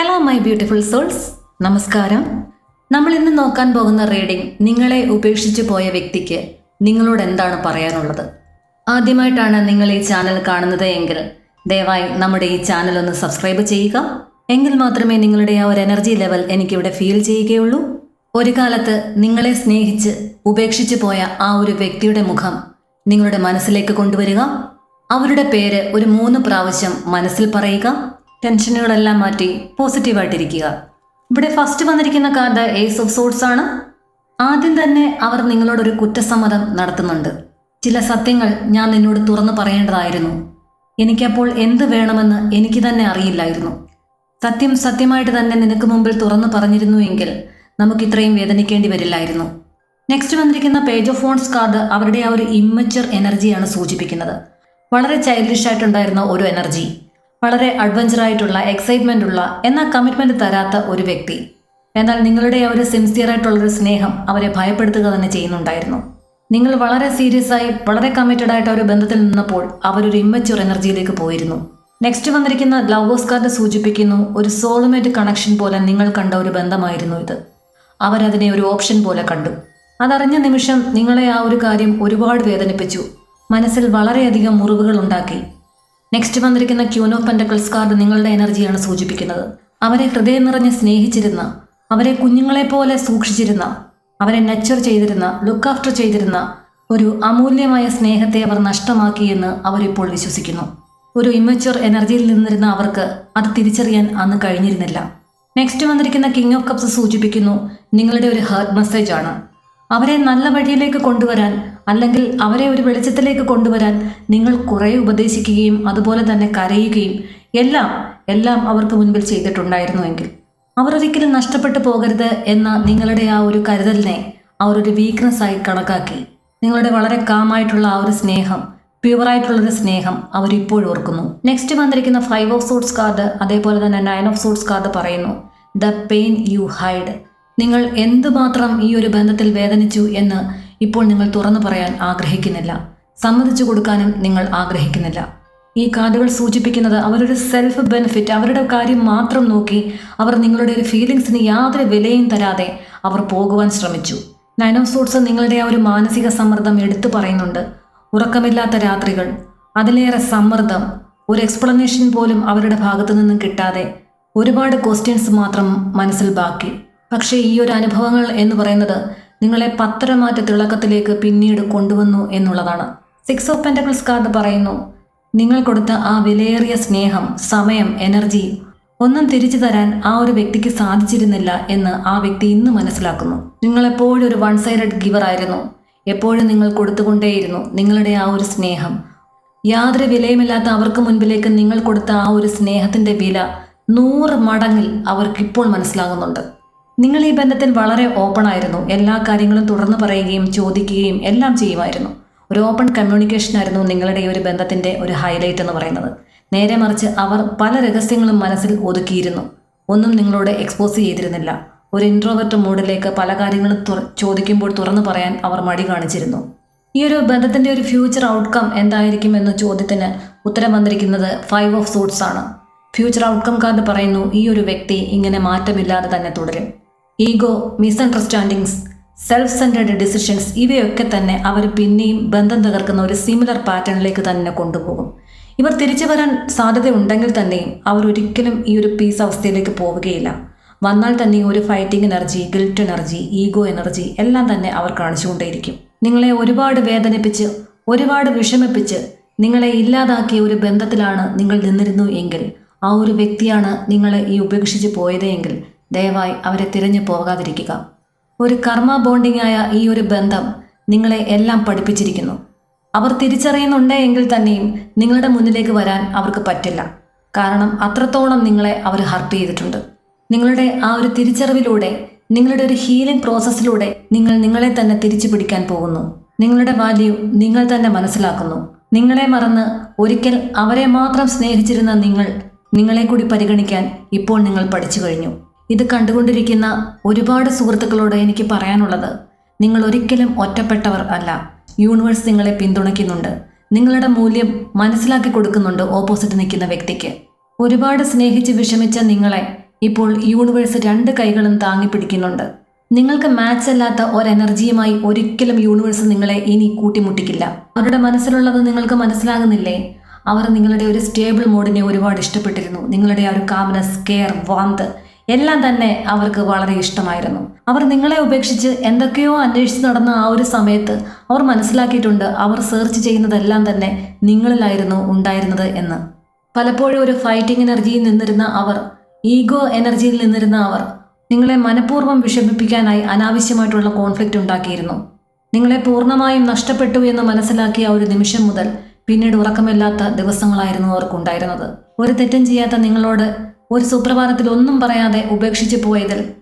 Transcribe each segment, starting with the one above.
Hello my beautiful souls നമസ്കാരം. നമ്മൾ ഇന്ന് നോക്കാൻ പോകുന്ന റീഡിംഗ് നിങ്ങളെ ഉപേക്ഷിച്ചു പോയ വ്യക്തിക്ക് നിങ്ങളോട് എന്താണ് പറയാനുള്ളത്? ആദ്യമായിട്ടാണ് നിങ്ങൾ ഈ ചാനൽ കാണുന്നത് എങ്കിൽ ദയവായി നമ്മുടെ ഈ ചാനൽ ഒന്ന് സബ്സ്ക്രൈബ് ചെയ്യുക. എങ്കിൽ മാത്രമേ നിങ്ങളുടെ ആ ഒരു എനർജി ലെവൽ എനിക്കിവിടെ ഫീൽ ചെയ്യുകയുള്ളൂ. ഒരു കാലത്ത് നിങ്ങളെ സ്നേഹിച്ച് ഉപേക്ഷിച്ചു പോയ ആ ഒരു വ്യക്തിയുടെ മുഖം നിങ്ങളുടെ മനസ്സിലേക്ക് കൊണ്ടുവരിക. അവരുടെ പേര് ഒരു മൂന്ന് പ്രാവശ്യം മനസ്സിൽ പറയുക. ടെൻഷനുകളെല്ലാം മാറ്റി പോസിറ്റീവായിട്ടിരിക്കുക. ഇവിടെ ഫസ്റ്റ് വന്നിരിക്കുന്ന കാർഡ് ഏസ് ഓഫ് സോഡ്സ് ആണ്. ആദ്യം തന്നെ അവർ നിങ്ങളോടൊരു കുറ്റസമ്മതം നടത്തുന്നുണ്ട്. ചില സത്യങ്ങൾ ഞാൻ നിന്നോട് തുറന്നു പറയേണ്ടതായിരുന്നു. എനിക്കപ്പോൾ എന്ത് വേണമെന്ന് എനിക്ക് തന്നെ അറിയില്ലായിരുന്നു. സത്യം സത്യമായിട്ട് തന്നെ നിനക്ക് മുമ്പിൽ തുറന്നു പറഞ്ഞിരുന്നു എങ്കിൽ നമുക്ക് ഇത്രയും വേദനിക്കേണ്ടി വരില്ലായിരുന്നു. നെക്സ്റ്റ് വന്നിരിക്കുന്ന പേജ് ഓഫ് ഫോൺസ് കാർഡ് അവരുടെ ആ ഒരു ഇമ്മച്ചർ എനർജിയാണ് സൂചിപ്പിക്കുന്നത്. വളരെ ചൈൽഡിഷ് ആയിട്ടുണ്ടായിരുന്ന ഒരു എനർജി വളരെ അഡ്വഞ്ചർ ആയിട്ടുള്ള എക്സൈറ്റ്മെന്റ് ഉള്ള എന്നാൽ കമ്മിറ്റ്മെന്റ് തരാത്ത ഒരു വ്യക്തി. എന്നാൽ നിങ്ങളുടെ ഒരു സിൻസിയർ ആയിട്ടുള്ളൊരു സ്നേഹം അവരെ ഭയപ്പെടുത്തുക തന്നെ ചെയ്യുന്നുണ്ടായിരുന്നു. നിങ്ങൾ വളരെ സീരിയസ് ആയി വളരെ കമ്മിറ്റഡ് ആയിട്ട് ഒരു ബന്ധത്തിൽ നിന്നപ്പോൾ അവരൊരു ഇമ്മച്യൂർ എനർജിയിലേക്ക് പോയിരുന്നു. നെക്സ്റ്റ് വന്നിരിക്കുന്ന കാർഡ് സൂചിപ്പിക്കുന്നു ഒരു സോൾമേറ്റ് കണക്ഷൻ പോലെ നിങ്ങൾ കണ്ട ഒരു ബന്ധമായിരുന്നു ഇത്. അവരതിനെ ഒരു ഓപ്ഷൻ പോലെ കണ്ടു. അതറിഞ്ഞ നിമിഷം നിങ്ങളെ ആ ഒരു കാര്യം ഒരുപാട് വേദനിപ്പിച്ചു. മനസ്സിൽ വളരെയധികം മുറിവുകൾ ഉണ്ടാക്കി. നെക്സ്റ്റ് വന്നിരിക്കുന്ന ക്യൂൻ ഓഫ് പെൻഡക്കിൾസ് കാർഡ് നിങ്ങളുടെ എനർജിയാണ് സൂചിപ്പിക്കുന്നത്. അവരെ ഹൃദയം നിറഞ്ഞ് സ്നേഹിച്ചിരുന്ന അവരെ കുഞ്ഞുങ്ങളെ പോലെ സൂക്ഷിച്ചിരുന്ന അവരെ നച്ചർ ചെയ്തിരുന്ന ലുക്ക് ആഫ്റ്റർ ചെയ്തിരുന്ന ഒരു അമൂല്യമായ സ്നേഹത്തെ അവർ നഷ്ടമാക്കിയെന്ന് അവരിപ്പോൾ വിശ്വസിക്കുന്നു. ഒരു ഇമ്മച്വർ എനർജിയിൽ നിന്നിരുന്ന അവർക്ക് അത് തിരിച്ചറിയാൻ അന്ന് കഴിഞ്ഞിരുന്നില്ല. നെക്സ്റ്റ് വന്നിരിക്കുന്ന കിങ് ഓഫ് കപ്സ് സൂചിപ്പിക്കുന്നു നിങ്ങളുടെ ഒരു ഹേർട്ട് മെസ്സേജ് ആണ്. അവരെ നല്ല വഴിയിലേക്ക് കൊണ്ടുവരാൻ അല്ലെങ്കിൽ അവരെ ഒരു വെളിച്ചത്തിലേക്ക് കൊണ്ടുവരാൻ നിങ്ങൾ കുറേ ഉപദേശിക്കുകയും അതുപോലെ തന്നെ കരയുകയും എല്ലാം എല്ലാം അവർക്ക് മുൻപിൽ ചെയ്തിട്ടുണ്ടായിരുന്നുവെങ്കിൽ. അവർ ഒരിക്കലും നഷ്ടപ്പെട്ടു പോകരുത് എന്ന നിങ്ങളുടെ ആ ഒരു കരുതലിനെ അവർ ഒരു വീക്ക്നെസ് ആയി കണക്കാക്കി. നിങ്ങളുടെ വളരെ കാമായിട്ടുള്ള ആ ഒരു സ്നേഹം പ്യുവറായിട്ടുള്ളൊരു സ്നേഹം അവരിപ്പോഴും ഓർക്കുന്നു. നെക്സ്റ്റ് വന്നിരിക്കുന്ന ഫൈവ് ഓഫ് സൂട്ട്സ് കാർഡ് അതേപോലെ തന്നെ നയൻ ഓഫ് സൂട്ട്സ് കാർഡ് പറയുന്നു. ദ പെയിൻ യു ഹൈഡ് നിങ്ങൾ എന്തുമാത്രം ഈ ഒരു ബന്ധത്തിൽ വേദനിച്ചു എന്ന് ഇപ്പോൾ നിങ്ങൾ തുറന്നു പറയാൻ ആഗ്രഹിക്കുന്നില്ല. സമ്മതിച്ചു കൊടുക്കാനും നിങ്ങൾ ആഗ്രഹിക്കുന്നില്ല. ഈ കാർഡുകൾ സൂചിപ്പിക്കുന്നത് അവരുടെ സെൽഫ് ബെനിഫിറ്റ് അവരുടെ കാര്യം മാത്രം നോക്കി അവർ നിങ്ങളുടെ ഒരു ഫീലിങ്സിന് യാതൊരു വിലയും തരാതെ അവർ പോകുവാൻ ശ്രമിച്ചു. നയൻ ഓഫ് സോട്സ് നിങ്ങളുടെ ആ ഒരു മാനസിക സമ്മർദ്ദം എടുത്തു പറയുന്നുണ്ട്. ഉറക്കമില്ലാത്ത രാത്രികൾ അതിലേറെ സമ്മർദ്ദം ഒരു എക്സ്പ്ലനേഷൻ പോലും അവരുടെ ഭാഗത്തു നിന്നും കിട്ടാതെ ഒരുപാട് ക്വസ്റ്റ്യൻസ് മാത്രം മനസ്സിൽ ബാക്കി. പക്ഷേ ഈ ഒരു അനുഭവങ്ങൾ എന്ന് പറയുന്നത് നിങ്ങളെ പത്തരമാറ്റ തിളക്കത്തിലേക്ക് പിന്നീട് കൊണ്ടുവന്നു എന്നുള്ളതാണ്. സിക്സ് ഓഫ് പെന്റക്കിൾസ് കാർഡ് പറയുന്നു നിങ്ങൾ കൊടുത്ത ആ വിലയേറിയ സ്നേഹം സമയം എനർജി ഒന്നും തിരിച്ചു തരാൻ ആ ഒരു വ്യക്തിക്ക് സാധിച്ചിരുന്നില്ല എന്ന് ആ വ്യക്തി ഇന്ന് മനസ്സിലാക്കുന്നു. നിങ്ങൾ എപ്പോഴും ഒരു വൺ സൈഡഡ് ഗിവർ ആയിരുന്നു. എപ്പോഴും നിങ്ങൾ കൊടുത്തുകൊണ്ടേയിരുന്നു നിങ്ങളുടെ ആ ഒരു സ്നേഹം. യാതൊരു വിലയുമില്ലാത്ത അവർക്ക് മുൻപിലേക്ക് നിങ്ങൾ കൊടുത്ത ആ ഒരു സ്നേഹത്തിന്റെ വില നൂറ് മടങ്ങിൽ അവർക്കിപ്പോൾ മനസ്സിലാകുന്നുണ്ട്. നിങ്ങൾ ഈ ബന്ധത്തിൽ വളരെ ഓപ്പൺ ആയിരുന്നു. എല്ലാ കാര്യങ്ങളും തുറന്നു പറയുകയും ചോദിക്കുകയും എല്ലാം ചെയ്യുമായിരുന്നു. ഒരു ഓപ്പൺ കമ്മ്യൂണിക്കേഷൻ ആയിരുന്നു നിങ്ങളുടെ ഈ ഒരു ബന്ധത്തിന്റെ ഒരു ഹൈലൈറ്റ് എന്ന് പറയുന്നത്. നേരെ മറിച്ച് അവർ പല രഹസ്യങ്ങളും മനസ്സിൽ ഒതുക്കിയിരുന്നു. ഒന്നും നിങ്ങളോട് എക്സ്പോസ് ചെയ്തിരുന്നില്ല. ഒരു ഇൻട്രോവെർട്ട് മൂഡിലേക്ക് പല കാര്യങ്ങളും ചോദിക്കുമ്പോൾ തുറന്നു പറയാൻ അവർ മടി കാണിച്ചിരുന്നു. ഈ ഒരു ബന്ധത്തിന്റെ ഒരു ഫ്യൂച്ചർ ഔട്ട്കം എന്തായിരിക്കും എന്ന ചോദ്യത്തിന് ഉത്തരം വന്നിരിക്കുന്നത് ഫൈവ് ഓഫ് സൂട്ട്സ് ആണ്. ഫ്യൂച്ചർ ഔട്ട്കം കാർഡ് പറയുന്നു ഈ ഒരു വ്യക്തി ഇങ്ങനെ മാറ്റമില്ലാതെ തന്നെ തുടരും. Ego misunderstandings self centred decisions ഇവയൊക്കെ തന്നെ അവർ പിന്നെയും ബന്ധം തകർക്കുന്ന ഒരു സിമിലർ പാറ്റേണിലേക്ക് തന്നെ കൊണ്ടുപോകും. ഇവർ തിരിച്ചു വരാൻ സാധ്യതയുണ്ടെങ്കിൽ തന്നെയും അവർ ഒരിക്കലും ഈ ഒരു പീസ് അവസ്ഥയിലേക്ക് പോവുകയില്ല. വന്നാൽ തന്നെ ഒരു fighting energy guilt energy ego energy എല്ലാം തന്നെ അവർ കാണിച്ചുകൊണ്ടേയിരിക്കും. നിങ്ങളെ ഒരുപാട് വേദനിപ്പിച്ച് ഒരുപാട് വിഷമിപ്പിച്ച് നിങ്ങളെ ഇല്ലാതാക്കിയ ഒരു ബന്ധത്തിലാണ് നിങ്ങൾ നിന്നിരുന്നു എങ്കിൽ ആ ഒരു വ്യക്തിയാണ് നിങ്ങളെ ഈ ഉപേക്ഷിച്ച് പോയത് ദയവായി അവരെ തിരഞ്ഞു പോകാതിരിക്കുക. ഒരു കർമ്മ ബോണ്ടിങ്ങായ ഈ ഒരു ബന്ധം നിങ്ങളെ എല്ലാം പഠിപ്പിച്ചിരിക്കുന്നു. അവർ തിരിച്ചറിയുന്നുണ്ട് എങ്കിൽ തന്നെയും നിങ്ങളുടെ മുന്നിലേക്ക് വരാൻ അവർക്ക് പറ്റില്ല. കാരണം അത്രത്തോളം നിങ്ങളെ അവർ ഹർട്ട് ചെയ്തിട്ടുണ്ട്. നിങ്ങളുടെ ആ ഒരു തിരിച്ചറിവിലൂടെ നിങ്ങളുടെ ഒരു ഹീലിംഗ് പ്രോസസ്സിലൂടെ നിങ്ങൾ നിങ്ങളെ തന്നെ തിരിച്ചു പിടിക്കാൻ പോകുന്നു. നിങ്ങളുടെ വാല്യൂ നിങ്ങൾ തന്നെ മനസ്സിലാക്കുന്നു. നിങ്ങളെ മറന്ന് ഒരിക്കൽ അവരെ മാത്രം സ്നേഹിച്ചിരുന്ന നിങ്ങൾ നിങ്ങളെ കൂടി പരിഗണിക്കാൻ ഇപ്പോൾ നിങ്ങൾ പഠിച്ചു കഴിഞ്ഞു. ഇത് കണ്ടുകൊണ്ടിരിക്കുന്ന ഒരുപാട് സുഹൃത്തുക്കളോട് എനിക്ക് പറയാനുള്ളത് നിങ്ങൾ ഒരിക്കലും ഒറ്റപ്പെട്ടവർ അല്ല. യൂണിവേഴ്സ് നിങ്ങളെ പിന്തുണയ്ക്കുന്നുണ്ട്. നിങ്ങളുടെ മൂല്യം മനസ്സിലാക്കി കൊടുക്കുന്നുണ്ട് ഓപ്പോസിറ്റ് നിൽക്കുന്ന വ്യക്തിക്ക്. ഒരുപാട് സ്നേഹിച്ച് വിഷമിച്ച നിങ്ങളെ ഇപ്പോൾ യൂണിവേഴ്സ് രണ്ട് കൈകളും താങ്ങി പിടിക്കുന്നുണ്ട്. നിങ്ങൾക്ക് മാച്ച് അല്ലാത്ത ഒരു എനർജിയുമായി ഒരിക്കലും യൂണിവേഴ്സ് നിങ്ങളെ ഇനി കൂട്ടിമുട്ടിക്കില്ല. അവരുടെ മനസ്സിലുള്ളത് നിങ്ങൾക്ക് മനസ്സിലാകുന്നില്ലേ? അവർ നിങ്ങളുടെ ഒരു സ്റ്റേബിൾ മോഡിനെ ഒരുപാട് ഇഷ്ടപ്പെട്ടിരുന്നു. നിങ്ങളുടെ ആ ഒരു കാമനസ് കെയർ വാന്ത് എല്ലാം തന്നെ അവർക്ക് വളരെ ഇഷ്ടമായിരുന്നു. അവർ നിങ്ങളെ ഉപേക്ഷിച്ച് എന്തൊക്കെയോ അന്വേഷിച്ച് നടന്ന ആ ഒരു സമയത്ത് അവർ മനസ്സിലാക്കിയിട്ടുണ്ട് അവർ സെർച്ച് ചെയ്യുന്നതെല്ലാം തന്നെ നിങ്ങളിലായിരുന്നു ഉണ്ടായിരുന്നത് എന്ന്. പലപ്പോഴും ഒരു ഫൈറ്റിംഗ് എനർജിയിൽ നിന്നിരുന്ന അവർ ഈഗോ എനർജിയിൽ നിന്നിരുന്ന അവർ നിങ്ങളെ മനഃപൂർവം വിഷമിപ്പിക്കാനായി അനാവശ്യമായിട്ടുള്ള കോൺഫ്ലിക്റ്റ് ഉണ്ടാക്കിയിരുന്നു. നിങ്ങളെ പൂർണമായും നഷ്ടപ്പെട്ടു എന്ന് മനസ്സിലാക്കിയ ഒരു നിമിഷം മുതൽ പിന്നീട് ഉറക്കമില്ലാത്ത ദിവസങ്ങളായിരുന്നു അവർക്കുണ്ടായിരുന്നത്. ഒരു തെറ്റും ചെയ്യാത്ത നിങ്ങളോട് ഒരു സുപ്രഭാതത്തിൽ ഒന്നും പറയാതെ ഉപേക്ഷിച്ചു പോയതിൽ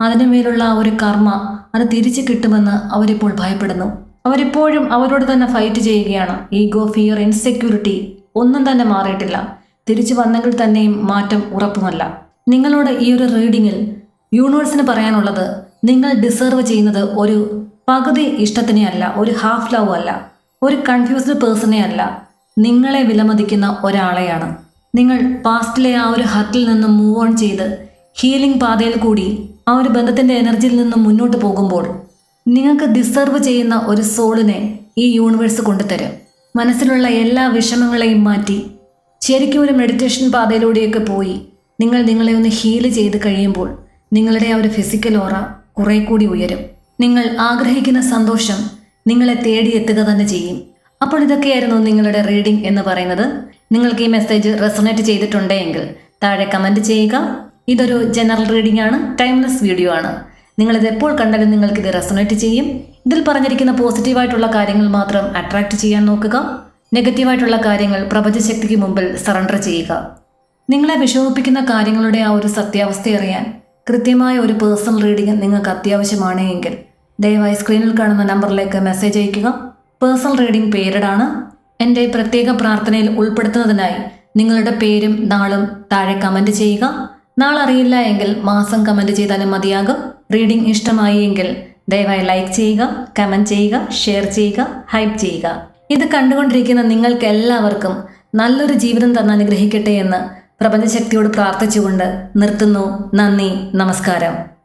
അതിനു മേലുള്ള ഒരു കർമ്മ അത് തിരിച്ചു കിട്ടുമെന്ന് അവരിപ്പോൾ ഭയപ്പെടുന്നു. അവരിപ്പോഴും അവരോട് തന്നെ ഫൈറ്റ് ചെയ്യുകയാണ്. ഈഗോ ഫിയർ ഇൻസെക്യൂരിറ്റി ഒന്നും തന്നെ മാറിയിട്ടില്ല. തിരിച്ചു വന്നെങ്കിൽ തന്നെയും മാറ്റം ഉറപ്പുമല്ല. നിങ്ങളോട് ഈ ഒരു റീഡിങ്ങിൽ യൂണിവേഴ്സിന് പറയാനുള്ളത് നിങ്ങൾ ഡിസേർവ് ചെയ്യുന്നത് ഒരു പകുതി ഇഷ്ടത്തിനെ അല്ല ഒരു ഹാഫ് ലവ് അല്ല ഒരു കൺഫ്യൂസ്ഡ് പേഴ്സണെ അല്ല. നിങ്ങളെ വിലമതിക്കുന്ന ഒരാളെയാണ്. നിങ്ങൾ പാസ്റ്റിലെ ആ ഒരു ഹർട്ടിൽ നിന്നും മൂവ് ഓൺ ചെയ്ത് ഹീലിംഗ് പാതയിൽ കൂടി ആ ഒരു ബന്ധത്തിന്റെ എനർജിയിൽ നിന്നും മുന്നോട്ട് പോകുമ്പോൾ നിങ്ങൾക്ക് ഡിസർവ് ചെയ്യുന്ന ഒരു സോളിനെ ഈ യൂണിവേഴ്സ് കൊണ്ടുതരും. മനസ്സിലുള്ള എല്ലാ വിഷമങ്ങളെയും മാറ്റി ശരിക്കും ഒരു മെഡിറ്റേഷൻ പാതയിലൂടെയൊക്കെ പോയി നിങ്ങൾ നിങ്ങളെ ഒന്ന് ഹീൽ ചെയ്ത് കഴിയുമ്പോൾ നിങ്ങളുടെ ആ ഒരു ഫിസിക്കൽ ഓറ കുറേ കൂടി ഉയരും. നിങ്ങൾ ആഗ്രഹിക്കുന്ന സന്തോഷം നിങ്ങളെ തേടിയെത്തുക തന്നെ ചെയ്യും. അപ്പോൾ ഇതൊക്കെയായിരുന്നു നിങ്ങളുടെ റീഡിംഗ് എന്ന് പറയുന്നത്. നിങ്ങൾക്ക് ഈ മെസ്സേജ് റെസൊണേറ്റ് ചെയ്തിട്ടുണ്ടെങ്കിൽ താഴെ കമന്റ് ചെയ്യുക. ഇതൊരു ജനറൽ റീഡിംഗ് ആണ് ടൈംലെസ് വീഡിയോ ആണ്. നിങ്ങളിത് എപ്പോൾ കണ്ടാലും നിങ്ങൾക്ക് ഇത് റെസൊണേറ്റ് ചെയ്യും. ഇതിൽ പറഞ്ഞിരിക്കുന്ന പോസിറ്റീവായിട്ടുള്ള കാര്യങ്ങൾ മാത്രം അട്രാക്റ്റ് ചെയ്യാൻ നോക്കുക. നെഗറ്റീവായിട്ടുള്ള കാര്യങ്ങൾ പ്രപഞ്ചശക്തിക്ക് മുമ്പിൽ സറണ്ടർ ചെയ്യുക. നിങ്ങളെ വിഷമിപ്പിക്കുന്ന കാര്യങ്ങളുടെ ആ ഒരു സത്യാവസ്ഥ അറിയാൻ കൃത്യമായ ഒരു പേഴ്സണൽ റീഡിംഗ് നിങ്ങൾക്ക് അത്യാവശ്യമാണ് എങ്കിൽ ദയവായി സ്ക്രീനിൽ കാണുന്ന നമ്പറിലേക്ക് മെസ്സേജ് അയയ്ക്കുക. പേഴ്സണൽ റീഡിംഗ് പേരിഡ് ആണ്. എന്റെ പ്രത്യേക പ്രാർത്ഥനയിൽ ഉൾപ്പെടുത്തുന്നതിനായി നിങ്ങളുടെ പേരും നാളും താഴെ കമന്റ് ചെയ്യുക. നാളറിയില്ല എങ്കിൽ മാസം കമന്റ് ചെയ്താലും മതിയാകും. റീഡിംഗ് ഇഷ്ടമായി എങ്കിൽ ദയവായി ലൈക്ക് ചെയ്യുക കമന്റ് ചെയ്യുക ഷെയർ ചെയ്യുക ഹൈപ്പ് ചെയ്യുക. ഇത് കണ്ടുകൊണ്ടിരിക്കുന്ന നിങ്ങൾക്ക് എല്ലാവർക്കും നല്ലൊരു ജീവിതം തന്നെ അനുഗ്രഹിക്കട്ടെ എന്ന് പ്രപഞ്ചശക്തിയോട് പ്രാർത്ഥിച്ചുകൊണ്ട് നിർത്തുന്നു. നന്ദി നമസ്കാരം.